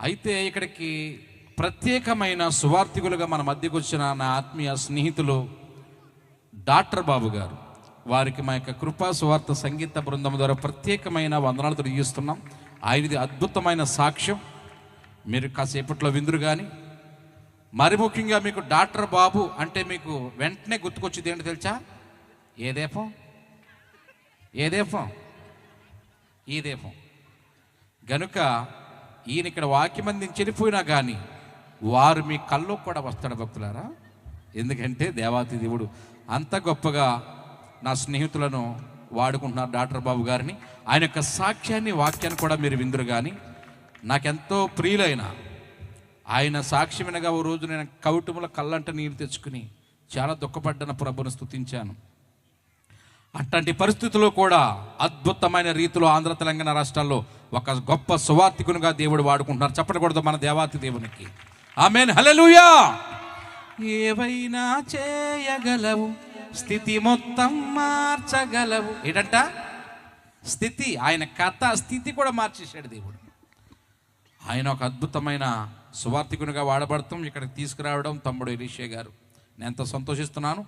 అయితే ఇక్కడికి ప్రత్యేకమైన సువార్థికులుగా మన మధ్యకు వచ్చిన నా ఆత్మీయ స్నేహితులు డాక్టర్ బాబు గారు. వారికి మా యొక్క కృపా సువార్త సంగీత బృందం ద్వారా ప్రత్యేకమైన వందనాలు తెలియజేస్తున్నాం. ఆయనది అద్భుతమైన సాక్ష్యం. మీరు కాసేపట్లో విందురు కానీ మరి ముఖ్యంగా మీకు డాక్టర్ బాబు అంటే మీకు వెంటనే గుర్తుకొచ్చింది ఏంటి తెలుసా? ఏ దీపం? ఏ దీపం? ఈ దీపం. గనుక ఈయన ఇక్కడ వాక్యం అందించి చనిపోయినా కానీ వారు మీ కళ్ళు కూడా వస్తాడు భక్తులారా. ఎందుకంటే దేవాతి దేవుడు అంత గొప్పగా నా స్నేహితులను వాడుకుంటున్నారు డాక్టర్ బాబు గారిని. ఆయన యొక్క సాక్ష్యాన్ని వాక్యాన్ని కూడా మీరు విందురు కానీ నాకెంతో ప్రియులైన ఆయన సాక్షి వినగా ఓ రోజు నేను కవిటముల కళ్ళంట నీరు తెచ్చుకుని చాలా దుఃఖపడ్డన ప్రభును స్తుతించాను. అట్లాంటి పరిస్థితుల్లో కూడా అద్భుతమైన రీతిలో ఆంధ్ర తెలంగాణ రాష్ట్రాల్లో ఒక గొప్ప సువార్థికునిగా దేవుడు వాడుకుంటున్నారు. చెప్పకూడదు మన దేవాతి దేవునికి. ఆమెన్ హలలుయా ఏవైనా చేయగలవు స్థితి మొత్తం మార్చగలవు. ఏంటంట? స్థితి. ఆయన కథ స్థితి కూడా మార్చేశాడు దేవుడు. ఆయన ఒక అద్భుతమైన సువార్థికునిగా వాడబడతాం ఇక్కడికి తీసుకురావడం తమ్ముడు ఎలీషే గారు. నేను ఎంతో సంతోషిస్తున్నాను.